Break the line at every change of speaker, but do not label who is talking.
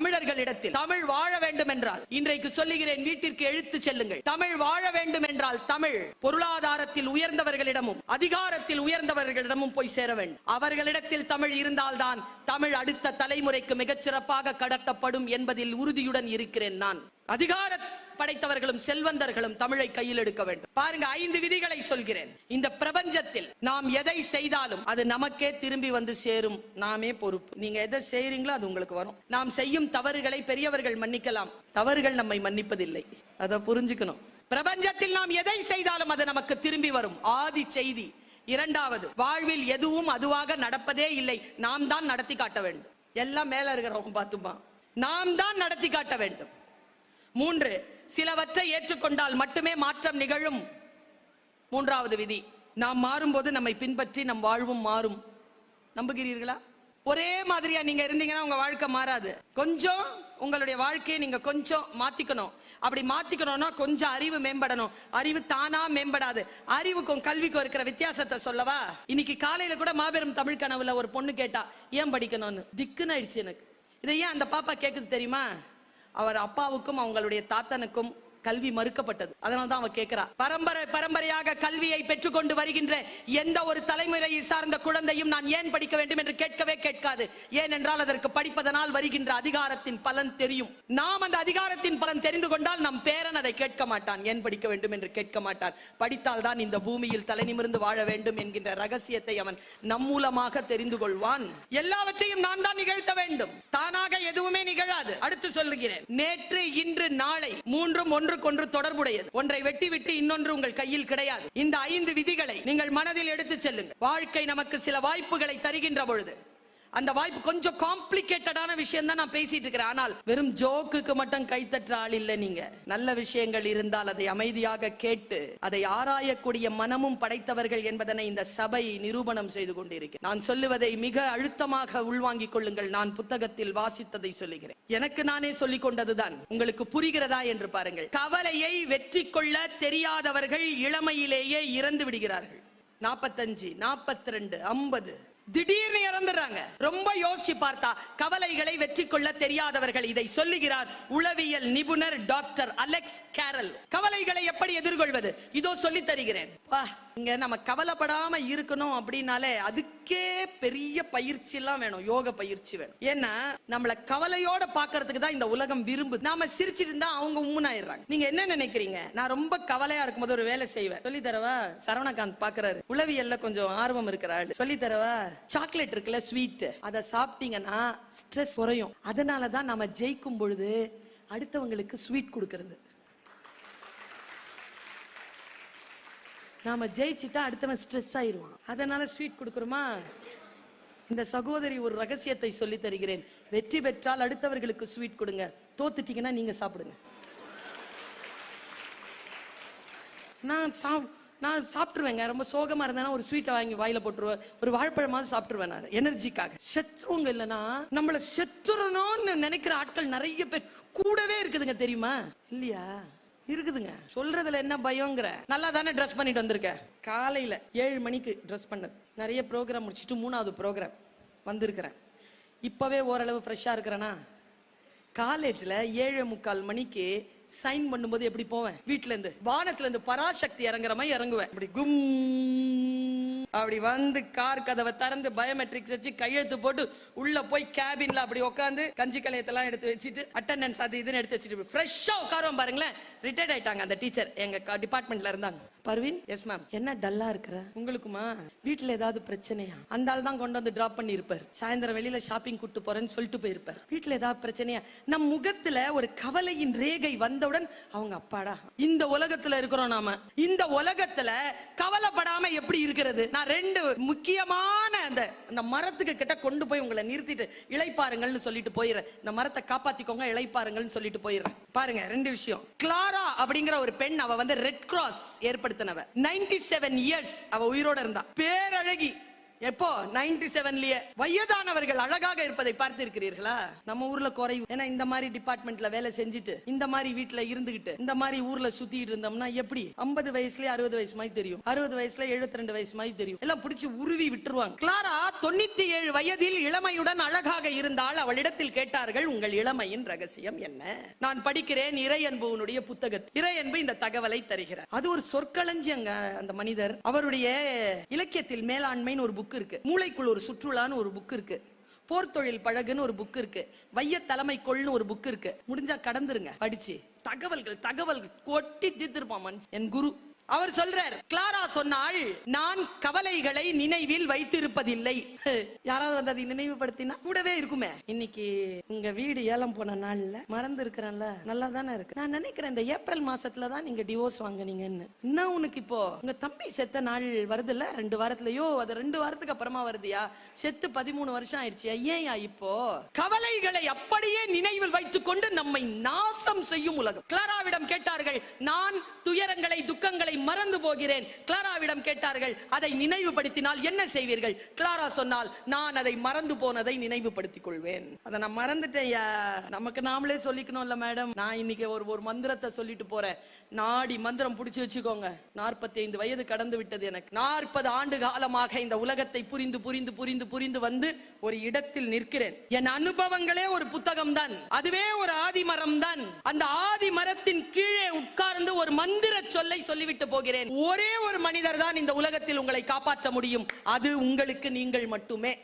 தமிழர்களிடத்தில் தமிழ் வாழ வேண்டும் என்றால் இன்றைக்கு சொல்லுகிறேன் வீட்டிற்கு எழுத்து செல்லுங்கள். தமிழ் வாழ வேண்டும் என்றால் தமிழ் பொருளாதாரத்தில் உயர்ந்தவர்களிடமும் அதிகாரத்தில் உயர்ந்தவர்களிடமும் போய் சேர வேண்டும். அவர்களிடத்தில் தமிழ் இருந்தால்தான் தமிழ் அடுத்த தலைமுறைக்கு மிகச்சிறப்பாக கடத்தப்படும் என்பதில் உறுதியுடன் இருக்கிறேன் நான். அதிகார படைத்தவர்களும் செல்வந்தர்களும் தமிழை கையில் எடுக்க வேண்டும். பாருங்க ஐந்து விதிகளை சொல்கிறேன். இந்த பிரபஞ்சத்தில் நாம் எதை செய்தாலும் அது நமக்கே திரும்பி வந்து சேரும் நாமே பொறுப்பு. நீங்க எதை செய்யறீங்களோ அது உங்களுக்கு வரும். நாம் செய்யும் தவறுகளை பெரியவர்கள் மன்னிக்கலாம். தவறுகள் நம்மை மன்னிப்பதில்லை. அதை புரிஞ்சுக்கணும். பிரபஞ்சத்தில் நாம் எதை செய்தாலும் அது நமக்கு திரும்பி வரும். ஆதி செய்தி. இரண்டாவது வாழ்வில் எதுவும் அதுவாக நடப்பதே இல்லை. நாம் தான் நடத்தி காட்ட வேண்டும். எல்லாம் மேல இருக்கிறவங்க பார்த்துப்பான். நாம் தான் நடத்தி காட்ட வேண்டும். மூன்று சிலவற்றை ஏற்றுக்கொண்டால் மட்டுமே மாற்றம் நிகழும். மூன்றாவது விதி நாம் மாறும்போது நம்மை பின்பற்றி நம் வாழ்வும் மாறும். நம்புகிறீர்களா? ஒரே மாதிரியா நீங்க இருந்தீங்கன்னா உங்க வாழ்க்கை மாறாது. கொஞ்சம் உங்களுடைய வாழ்க்கையை நீங்க கொஞ்சம் மாத்திக்கணும். அப்படி மாத்திக்கணும்னா கொஞ்சம் அறிவு மேம்படணும். அறிவு தானா மேம்படாது. அறிவுக்கும் கல்விக்கும் இருக்கிற வித்தியாசத்தை சொல்லவா? இன்னைக்கு காலையில கூட மாபெரும் தமிழ் கனவுல ஒரு பொண்ணு கேட்டா ஏன் படிக்கணும்னு? திக்குன்னு ஆயிடுச்சு எனக்கு. இதை ஏன் அந்த பாப்பா கேக்குது தெரியுமா? அவர் அப்பாவுக்கும் அவங்களுடைய தாத்தனுக்கும் கல்வி மறுக்கப்பட்டது. அதனால தான் அவ கேட்கிறா பரம்பரை பரம்பரையாக கல்வியை பெற்றுக்கொண்டு வருகின்ற எந்த ஒரு தலைமுறையை சார்ந்த குழந்தையும் நான் ஏன் படிக்க வேண்டும் என்று கேட்கவே கேட்காது. ஏனென்றால் அதற்கு படிப்பதனால் வருகின்ற அதிகாரத்தின் பலன் தெரியும். நாம் அந்த அதிகாரத்தின் பலன் தெரிந்து கொண்டால் நம் பேரன் அதை கேட்க மாட்டான். ஏன் படிக்க வேண்டும் என்று கேட்க மாட்டான். படித்தால் தான் இந்த பூமியில் தலை நிமிர்ந்து வாழ வேண்டும் என்கின்ற ரகசியத்தை அவன் நம் மூலமாக தெரிந்து கொள்வான். எல்லாவற்றையும் நான் தான் நிகழ்த்த வேண்டும். தானாக எதுவுமே நிகழாது. அடுத்து சொல்லுகிறேன். நேற்று இன்று நாளை மூன்றும் ஒன்று ஒன்றுக்கொன்று தொடர்புடையது. ஒன்றை வெட்டிவிட்டு இன்னொன்று உங்கள் கையில் கிடையாது. இந்த ஐந்து விதிகளை நீங்கள் மனதில் எடுத்துச் செல்லுங்கள். வாழ்க்கை நமக்கு சில வாய்ப்புகளை தருகின்ற பொழுது அந்த வாய்ப்பு கொஞ்சம் காம்ப்ளிகேட்டடான விஷயம் தான் நான் பேசிட்டு இருக்கிறேன். ஆனால் வெறும் ஜோக்குக்கு மட்டும் கைத்தற்ற ஆள் இல்லை நீங்க. நல்ல விஷயங்கள் இருந்தால் அதை அமைதியாக கேட்டு அதை ஆராயக்கூடிய மனமும் படைத்தவர்கள் என்பதனை இந்த சபை நிரூபணம் செய்து கொண்டிருக்கிறேன் நான் சொல்லுவதை மிக அழுத்தமாக உள்வாங்கிக் கொள்ளுங்கள். நான் புத்தகத்தில் வாசித்ததை சொல்லுகிறேன். எனக்கு நானே சொல்லிக் கொண்டதுதான். உங்களுக்கு புரிகிறதா என்று பாருங்கள். கவலையை வெற்றி கொள்ள தெரியாதவர்கள் இளமையிலேயே இறந்து விடுகிறார்கள். நாற்பத்தஞ்சு நாற்பத்தி ரெண்டு ஐம்பது. திடீர்னு இறந்துடுறாங்க. ரொம்ப யோசிச்சு பார்த்தா கவலைகளை வெற்றி கொள்ள தெரியாதவர்கள் இதை சொல்லுகிறார் உளவியல் நிபுணர் டாக்டர் அலெக்ஸ் கேரல். கவலைகளை எப்படி எதிர்கொள்வது? இதோ சொல்லி தருகிறேன் இங்க நம்ம கவலைப்படாம இருக்கணும் அப்படின்னாலே அதுக்கே பெரிய பயிற்சி எல்லாம் வேணும் யோக பயிற்சி வேணும். ஏன்னா நம்மள கவலையோட பாக்குறதுக்கு தான் இந்த உலகம் விரும்புது நாம சிரிச்சிட்டு இருந்தா அவங்க உம்முனாயிடுறாங்க. நீங்க என்ன நினைக்கிறீங்க? நான் ரொம்ப கவலையா இருக்கும்போது ஒரு வேலை செய்வேன். சொல்லி தரவா? சரவணகாந்த் பாக்குறாரு. உளவியல்ல கொஞ்சம் ஆர்வம் இருக்கிறாள் சொல்லி தரவா? சாக்லேட் இருக்குல்ல ஸ்வீட் அதை சாப்பிட்டீங்கன்னா ஸ்ட்ரெஸ் குறையும். அதனால தான் நாம ஜெயிக்கும் பொழுது அடுத்தவங்களுக்கு ஸ்வீட் கொடுக்கறது. நாம ஜெயிச்சுட்டா அடுத்தவன் ஸ்ட்ரெஸ் ஆயிடுவான் அதனால ஸ்வீட் கொடுக்குறோமா? இந்த சகோதரி ஒரு ரகசியத்தை சொல்லி தருகிறேன். வெற்றி பெற்றால் அடுத்தவர்களுக்கு ஸ்வீட் கொடுங்க. தோத்துட்டீங்கன்னா நீங்க சாப்பிடுங்க. நான் சா நான் சாப்பிட்டுருவேங்க. ரொம்ப சோகமா இருந்தேன்னா ஒரு ஸ்வீட்டை வாங்கி வாயில போட்டுருவேன். ஒரு வாழைப்பழமாவது சாப்பிட்டுருவேன் நான் எனர்ஜிக்காக செத்துருவங்க இல்லைன்னா நம்மளை செத்துறணும்னு நினைக்கிற ஆட்கள் நிறைய பேர் கூடவே இருக்குதுங்க தெரியுமா? இல்லையா? இருக்குதுங்க. சொல்றதுல என்ன பயங்கிற? நல்லா தானே ட்ரெஸ் பண்ணிட்டு வந்திருக்கேன் காலையில ஏழு மணிக்கு ட்ரெஸ் பண்ணது. நிறைய ப்ரோக்ராம் முடிச்சுட்டு மூணாவது ப்ரோக்ராம் வந்திருக்கிறேன். இப்பவே ஓரளவு ஃப்ரெஷ்ஷாக இருக்கிறேனா? காலேஜில் ஏழு முக்கால் மணிக்கு சைன் பண்ணும்போது எப்படி போவேன்? வீட்டிலேருந்து வானத்துலேருந்து பராசக்தி இறங்குற மாதிரி இறங்குவேன். இப்படி கும் அப்படி வந்து கார் கதவை திறந்து பயோமெட்ரிக்ஸ் வச்சு கையெழுத்து போட்டு உள்ள போய் கேபின்ல அப்படி உட்காந்து கஞ்சி கலையத்தெல்லாம் எடுத்து வச்சுட்டு அட்டெண்டன்ஸ் அது இதுன்னு எடுத்து வச்சுட்டு ஃப்ரெஷ்ஷா உட்காருவோம் பாருங்களேன். ரிட்டையர்ட் ஆயிட்டாங்க அந்த டீச்சர் எங்க டிபார்ட்மெண்ட்ல இருந்தாங்க. பர்வீன்? எஸ் மேம் என்ன டல்லா இருக்கிற? உங்களுக்குமா? வீட்ல ஏதாவது பிரச்சனையா? அந்த ஆள் தான் கொண்டு வந்து டிராப் பண்ணி இருப்பார் சாயந்தரம் வெளியில ஷாப்பிங் கூட்டு போறேன்னு சொல்லிட்டு போயிருப்பார். வீட்ல ஏதாவது பிரச்சனையா? நம் முகத்துல ஒரு கவலையின் ரேகை வந்தவுடன் அவங்க அப்பாடா இந்த உலகத்துல இருக்கிறோம் நாம. இந்த உலகத்துல கவலைப்படாம எப்படி இருக்கிறது? நான் ரெண்டு முக்கியமான அந்த அந்த மரத்துக்கு கிட்ட கொண்டு போய் உங்களை நிறுத்திட்டு இழைப்பாருங்கள்னு சொல்லிட்டு போயிடுறேன். இந்த மரத்தை காப்பாத்திக்கோங்க இழைப்பாருங்கள்னு சொல்லிட்டு போயிடுறேன். பாருங்க ரெண்டு விஷயம். கிளாரா அப்படிங்கிற ஒரு பெண் அவ வந்து ரெட் கிராஸ் ஏற்படுத்தினவ. 97 செவன் இயர்ஸ் அவ உயிரோட இருந்தா. பேரழகி. எப்போ? நைன்டி செவன்லயே வயதானவர்கள் அழகாக இருப்பதை பார்த்திருக்கிறீர்களா? நம்ம ஊர்ல குறைவு. ஏன்னா இந்த மாதிரி டிபார்ட்மெண்ட்ல வேலை செஞ்சுட்டு இந்த மாதிரி வீட்டுல இருந்துகிட்டு இந்த மாதிரி ஊர்ல சுத்திட்டு இருந்தோம்னா எப்படி? ஐம்பது வயசுல அறுபது வயசு மாதிரி தெரியும். அறுபது வயசுல 72 ரெண்டு வயசு மாதிரி தெரியும். எல்லாம் பிடிச்சி உருவி விட்டுருவாங்க. கிளாரா தொண்ணூத்தி ஏழு வயதில் இளமையுடன் அழகாக இருந்தால் அவளிடத்தில் கேட்டார்கள் உங்கள் இளமையின் ரகசியம் என்ன? நான் படிக்கிறேன். இறையன்புவனுடைய புத்தகத்தில் இறையன்பு இந்த தகவலை தருகிறார். அது ஒரு சொற்களஞ்சியங்க அந்த மனிதர். அவருடைய இலக்கியத்தில் மேலாண்மைன்னு ஒரு புக் இருக்கு. மூளைக்குள் ஒரு சுற்றுலான்னு ஒரு புக் இருக்கு. போர்த்தொழில் பழகுன்னு ஒரு புக் இருக்கு. வைய தலைமை கொள்னு ஒரு புக் இருக்கு. முடிஞ்சா கடந்துருங்க. படிச்சு. தகவல்கள் தகவல்கள் கொட்டி தீர்த்திருப்பான் மனுஷன். என் குரு. அவர் சொல்றார் கிளாரா சொன்னாள் நான் கவலைகளை நினைவில் வைத்திருப்பதில்லை. யாராவது வந்து அதை நினைவுபடுத்தினா கூடவே இருக்குமே. இன்னைக்கு உங்க வீடு ஏலம் போன நாள்ல மறந்து இருக்கிறேன்ல நல்லா தானே இருக்கு. நான் நினைக்கிறேன் இந்த ஏப்ரல் மாசத்துல தான் நீங்க டிவோர்ஸ் வாங்குனீங்கன்னு. இன்னும் உனக்கு இப்போ? உங்க தம்பி செத்த நாள் வருதுல்ல? ரெண்டு வாரத்துலயோ அது ரெண்டு வாரத்துக்கு அப்புறமா வருதியா? செத்து பதிமூணு வருஷம் ஆயிடுச்சு ஏன்யா இப்போ? கவலைகளை அப்படியே நினைவில் வைத்துக் கொண்டு நம்மை நாசம் செய்யும் உலகம். கிளாராவிடம் கேட்டார்கள் நான் துயரங்களை துக்கங்களை மறந்து போகிறேன். கிளாராவிடம் கேட்டார்கள் அதை நினைவுபடுத்தினால் என்ன செய்வீர்கள்? கிளாரா சொன்னால் நான் அதை மறந்து போனதை நினைவுபடுத்திக் கொள்வேன். அதை நான் மறந்துட்டேன் நமக்கு நாமளே சொல்லிக்கணும்ல மேடம். நான் இன்னைக்கு ஒரு ஒரு மந்திரத்தை சொல்லிட்டு போறேன். நாடி மந்திரம் பிடிச்சி வச்சுக்கோங்க. நாற்பத்தி ஐந்து வயது கடந்து விட்டது எனக்கு. நாற்பது ஆண்டு காலமாக இந்த உலகத்தை புரிந்து புரிந்து புரிந்து புரிந்து வந்து ஒரு இடத்தில் நிற்கிறேன். என் அனுபவங்களே ஒரு புத்தகம் தான். அதுவே ஒரு ஆதி மரம் தான். அந்த ஆதி மரத்தின் கீழே உட்கார்ந்து ஒரு மந்திர சொல்லை சொல்லிவிட்டு போகிறேன் ஒரே ஒரு மனிதர் தான் இந்த உலகத்தில் உங்களை காப்பாற்ற முடியும். அது உங்களுக்கு நீங்கள் மட்டுமே.